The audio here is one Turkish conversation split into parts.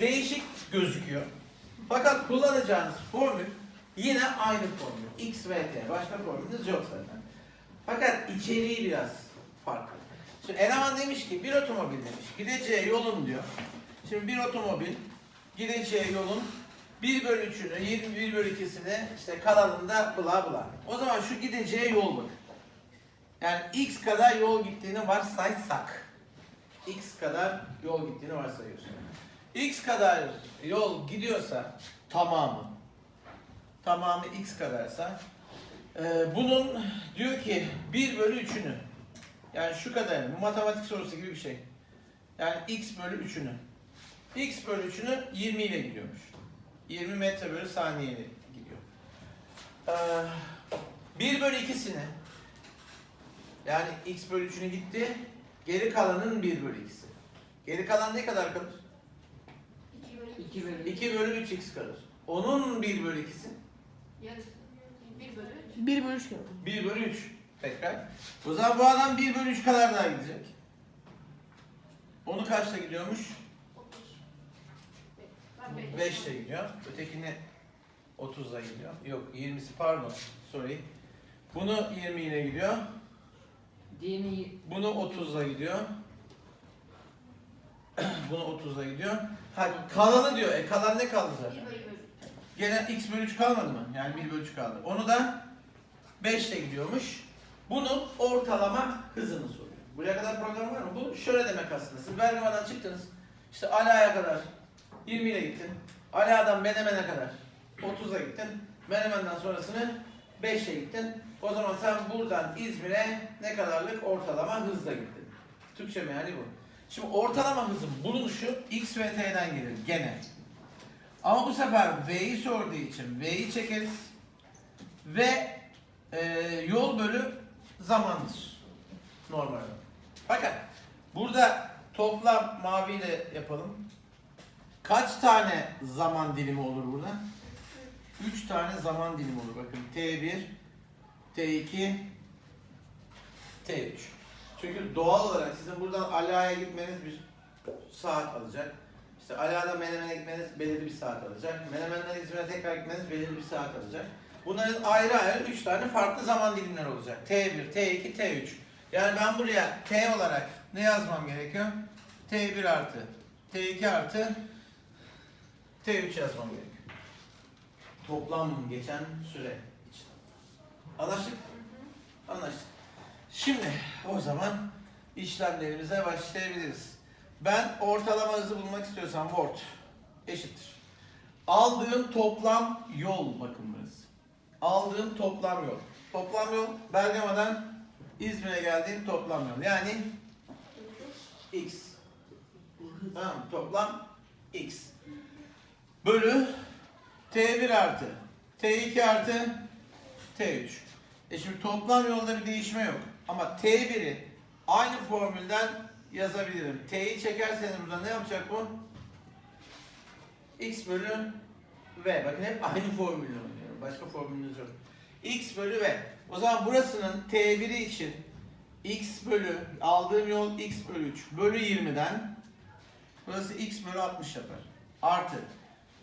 değişik gözüküyor. Fakat kullanacağınız formül yine aynı formül. X ve T. Başka formülünüz yok zaten. Fakat içeriği biraz farklı. Şimdi eleman demiş ki bir otomobil demiş. Gideceği yolun diyor. Şimdi bir otomobil gideceği yolun 1 bölü 3'ünü, 21 bölü 2'sini işte kalanında bla bla. O zaman şu gideceği yol bak. Yani x kadar yol gittiğini varsaysak. x kadar yol gittiğini varsayıyorsun. X kadar yol gidiyorsa tamamı tamamı x kadarsa e, bunun diyor ki 1 bölü 3'ünü yani şu kadar bu matematik sorusu gibi bir şey. Yani x bölü 3'ünü x bölü 3'ünü 20 ile gidiyormuş. 20 metre bölü saniye ile gidiyor. Ee, 1 bölü 2'sini yani x bölü 3'ünü gitti. Geri kalanın 1 bölü 2'si. Geri kalan ne kadar kalır? 2 bölü 2 bölü 3x kalır. Onun 1 bölü 2'si yarısı. 1 bölü 3. 1 bölü 3 geldi. 1 bölü 3. Tekrar. O zaman bu adam 1 bölü 3 kadar daha gidecek. Onu kaçta gidiyormuş? 30. Ben 5 ile gidiyor. Ötekini 30'la gidiyor. Yok 20'si pardon. Sorry. Bunu 20 ile gidiyor. Diğerini Bunu 30'la gidiyor. Bunu 30'la gidiyor. Ha kalanı diyor. E kalan ne kaldı 1 zaten? bölü 3. Gene x bölü 3 kalmadı mı? Yani 1 bölü 3 kaldı. Onu da 5 ile gidiyormuş. Bunun ortalama hızını soruyor. Buraya kadar program var mı? Bu şöyle demek aslında. Siz Bergama'dan çıktınız. İşte Ala'ya kadar 20 ile gittin. Ala'dan Menemen'e kadar 30'a gittin. Menemen'den sonrasını 5 ile gittin. O zaman sen buradan İzmir'e ne kadarlık ortalama hızla gittin. Türkçe meali bu. Şimdi ortalama hızın bulunuşu x ve t'den gelir gene. Ama bu sefer V'yi sorduğu için V'yi çekeriz. Ve e, yol bölü zamandır. Normalde. Fakat burada toplam maviyle yapalım. Kaç tane zaman dilimi olur burada? 3 tane zaman dilimi olur. Bakın T1, T2, T3. Çünkü doğal olarak sizin buradan Ala'ya gitmeniz bir saat alacak. İşte Ala'dan Menemen'e gitmeniz belirli bir saat alacak. Menemen'den İzmir'e tekrar gitmeniz belirli bir saat alacak. Bunların ayrı ayrı 3 tane farklı zaman dilimleri olacak. T1, T2, T3. Yani ben buraya T olarak ne yazmam gerekiyor? T1 artı, T2 artı, T3 yazmam gerekiyor. Toplam geçen süre için. Anlaştık? Anlaştık. Şimdi o zaman işlemlerimize başlayabiliriz. Ben ortalama hızı bulmak istiyorsam Word eşittir. Aldığım toplam yol bakın burası. Aldığım toplam yol. Toplam yol Bergama'dan İzmir'e geldiğim toplam yol. Yani X. Tamam? Toplam X. Bölü T1 artı T2 artı T3. E şimdi toplam yolda bir değişme yok. Ama T1'i aynı formülden yazabilirim. T'yi çekerseniz burada ne yapacak bu? X bölü V. Bakın hep aynı formülle oynuyorum. Başka formülünüz yok. X bölü V. O zaman burasının T1'i için X bölü aldığım yol X bölü 3 bölü 20'den burası X bölü 60 yapar. Artı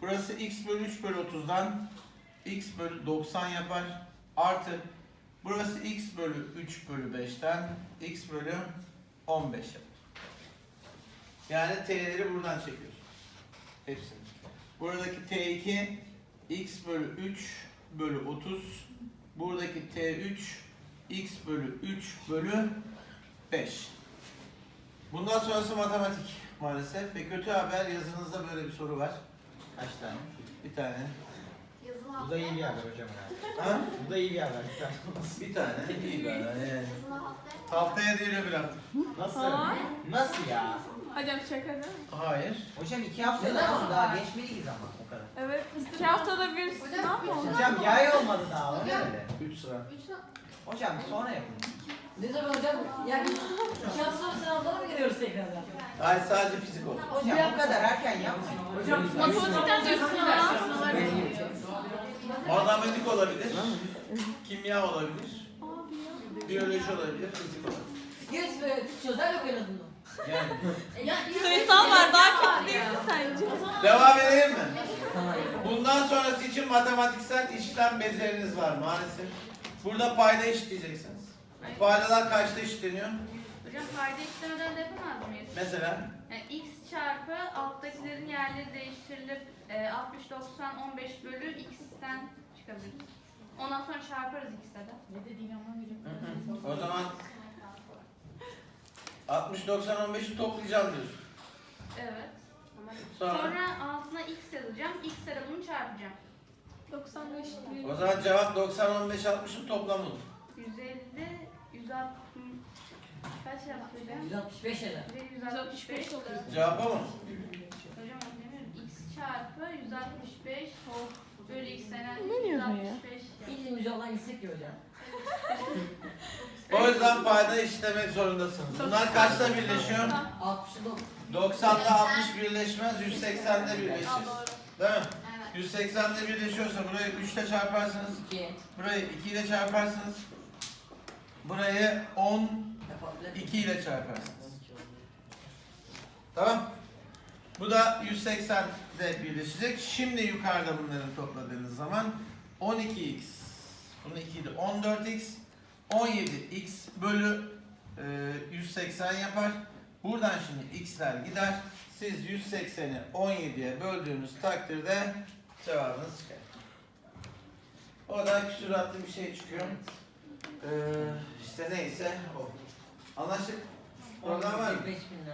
burası X bölü 3 bölü 30'dan X bölü 90 yapar. Artı burası X bölü 3 bölü 5'ten X bölü 15 yapar. Yani T'leri buradan çekiyorsunuz. Hepsini. Buradaki T2 X bölü 3 bölü 30. Buradaki T3 X bölü 3 bölü 5. Bundan sonrası matematik maalesef ve kötü haber yazınızda böyle bir soru var. Kaç tane? Bir tane. Bu da iyi bir haber hocam ya. Ha? Bu da iyi bir haber. Bir tane. Bir tane. İyi be. Yani. Yazılı haftaya. Değil öbür hafta. Nasıl? Aa. Nasıl ya? Hocam şaka değil mi? Hayır. Hocam iki hafta daha, ama? daha geçmeliyiz ama o kadar. Evet. İki haftada bir sınav mı oldu? Hocam bir ay olmadı daha o ne öyle? 3 sıra. 3 Hocam sonra yapın. Ne zaman hocam? Yani iki hafta sonra sınavlara mı giriyoruz tekrardan? Hayır sadece fizik oldu. Hocam o kadar erken yapmayın. Hocam Matematikten de sınav. Matematik olabilir. Kimya olabilir. Biyoloji olabilir. Fizik olabilir. Yes be, sözel yok en azından. Yani. Ya, Sayısal var daha kötü değil mi sence? Devam edelim mi? Bundan sonrası için matematiksel işlem becerileriniz var maalesef. Burada payda eşitleyeceksiniz. Paydalar kaçta eşitleniyor? Hocam payda işlemeden de yapamaz mıyız? Mesela Yani x çarpı alttakilerin yerleri değiştirilip e, 60, 90, 15 bölü x'ten çıkabiliriz. Ondan sonra çarparız x'e de. Ne dediğini anlamıyorum. o zaman 60 90 15'i toplayacağım diyorsun. Evet. Sonra, Sonra altına x yazacağım. x'e de bunu çarpacağım. 95 değil. o zaman cevap 90 15 60'ın toplamı olur. 150, 160, kaç yaptı hocam? 165 eder. 165 165 oluyor. Cevap mu? Hocam o demiyorum. x çarpı 165 bölü x'e Ne diyorsun ya? 165. Bildiğimiz yoldan gitsek ya hocam. O yüzden payda eşitlemek zorundasınız. Bunlar kaçta birleşiyor? 69. 90'da 60 birleşmez, 180'de birleşir. Değil mi? Evet. 180'de birleşiyorsa burayı 3 ile çarparsınız. 2. Burayı 2 ile çarparsınız. Burayı 10 Yapabilir. 2 ile çarparsınız. Tamam. Bu da 180'de birleşecek. Şimdi yukarıda bunları topladığınız zaman 12x, bunu 2 ile 14x, 17x bölü e, 180 yapar. Buradan şimdi x'ler gider. Siz 180'i 17'ye böldüğünüz takdirde cevabınız çıkar. Oradan küsuratlı bir şey çıkıyor. Ee, işte neyse o. Anlaştık. Program var mı? 5 bin lira.